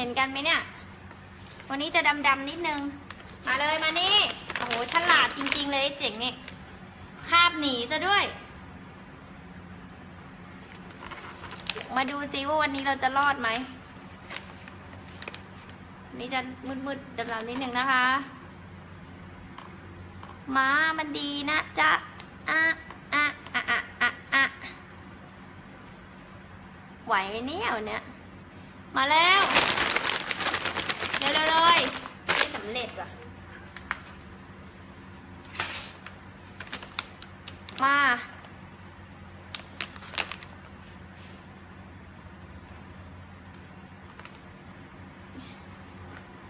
ห็นกันไหมเนี่ย วันนี้จะดำๆนิดนึง มาเลยมานี่ โอ้โหฉลาดจริง ๆ เลยไอ้เจ๋งนี่คาบหนีซะด้วย มาดูซิว่าวันนี้เราจะรอดไหม นี่จะมืดๆดำๆนิดนึงนะคะม้ามันดีนะจ๊ะอะอะอะอะอะอะไหวไหมเนี่ยวันเนี้ยมาแล้ว เร็วๆเลยไม่สำเร็จว่ะ มา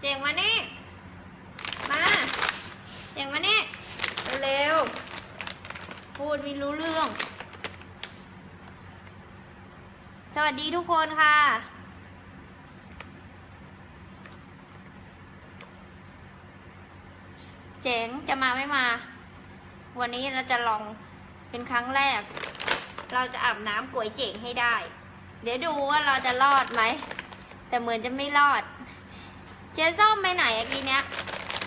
เจ๋งมานี่มาเจ๋งมานี่เร็วพูดไม่รู้เรื่อง สวัสดีทุกคนค่ะเจ๋งจะมาไม่มา วันนี้เราจะลองเป็นครั้งแรก เราจะอาบน้ำก๋วยเจ๋งให้ได้ เดี๋ยวดูว่าเราจะรอดไหม แต่เหมือนจะไม่รอด เจ๊ส้มไปไหนอะกีเนี้ย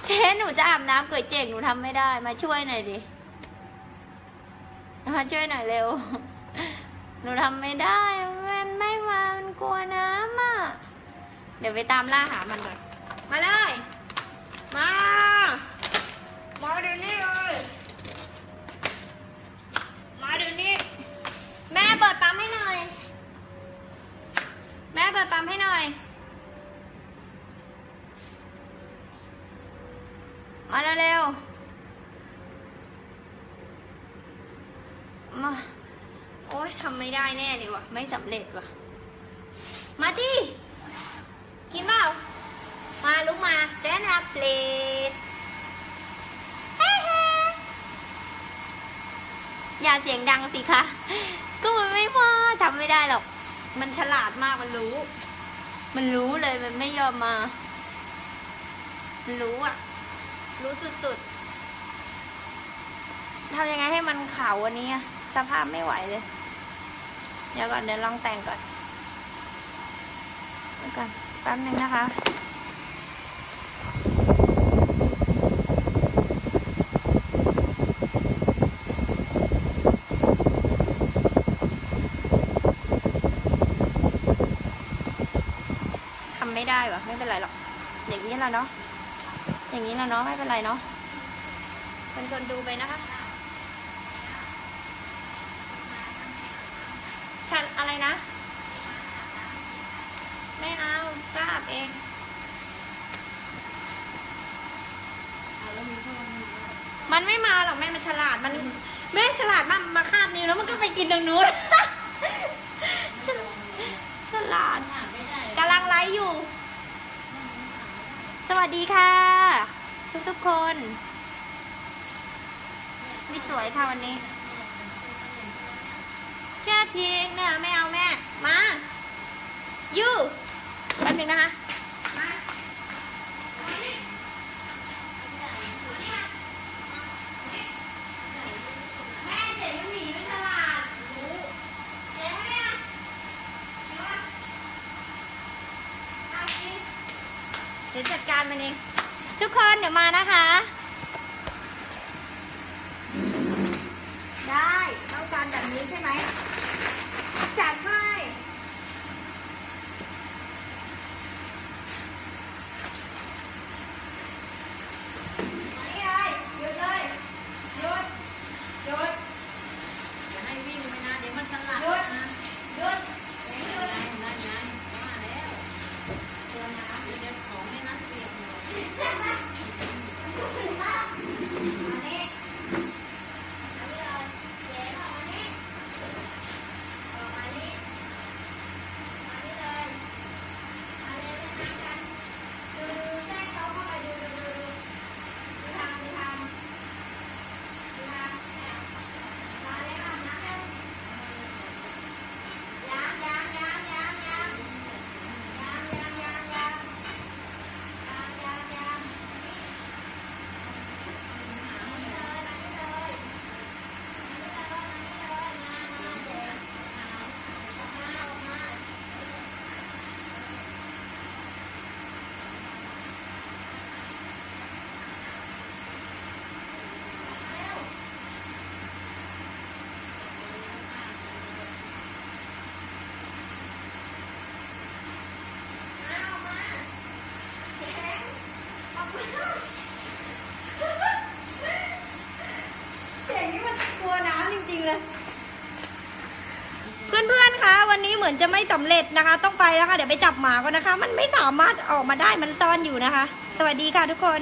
เจ๊หนูจะอาบน้ำเกิดเจ๋งหนูทำไม่ได้ มาช่วยหน่อยดิ มาช่วยหน่อยเร็ว หนูทำไม่ได้ มันไม่มา มันกลัวน้ำอะ เดี๋ยวไปตามล่าหามันก่อน มาเลยมาเดี๋ยวนี้เลย มาเดี๋ยวนี้ แม่เปิดปั๊มให้หน่อย แม่เปิดปั๊มให้หน่อย มาเร็วๆมาโอ๊ยทำไม่ได้แน่เลยว่ะ ไม่สำเร็จว่ะ มาที่กินเปล่า มาลุกมา stand up please เฮ้อย่าเสียงดังสิคะ ก็มันไม่พอทำไม่ได้หรอก มันฉลาดมากมันรู้ มันรู้เลยมันไม่ยอมมา มันรู้อะ รู้สุดๆทำยังไงให้มันขาววันนี้สภาพไม่ไหวเลย เดี๋ยวก่อนเดี๋ยวลองแต่งก่อนเดี๋ยวก่อนแป๊บนึงนะคะทำไม่ได้วะไม่เป็นไรหรอกอย่างนี้แหละเนาะ อย่างนี้แหละเนาะไม่เป็นไรเนาะเป็นคนดูไปนะคะฉันอะไรนะ ไม่เอากล้าบเองมันไม่มาหรอกแม่มันฉลาดมันแม่ฉลาดมากมาคาบนิ้วแล้วมันก็ไปกินตรงนู้นฉลฉลาดกำลังไลฟ์อยู่ สวัสดีค่ะ ทุกทุกคน ไม่สวยค่ะวันนี้ แค่ทีเองเนี่ยไม่เอาแม่ มา ยูแป๊บนึงนะคะมาแม่เจ๋งมันหนีไม่ฉลาดรู้เจ๋งไหมเนี่ยเจ๋งปะเอาสิ เดี๋ยวจัดการมันเอง ทุกคนเดี๋ยวมานะคะ เสียงนี้มันกลัวน้ำจริงๆเลย เพื่อนๆ คะ วันนี้เหมือนจะไม่สำเร็จนะคะ ต้องไปแล้วค่ะ เดี๋ยวไปจับหมาก่อนนะคะ มันไม่สามารถออกมาได้ มันซ่อนอยู่นะคะ สวัสดีค่ะทุกคน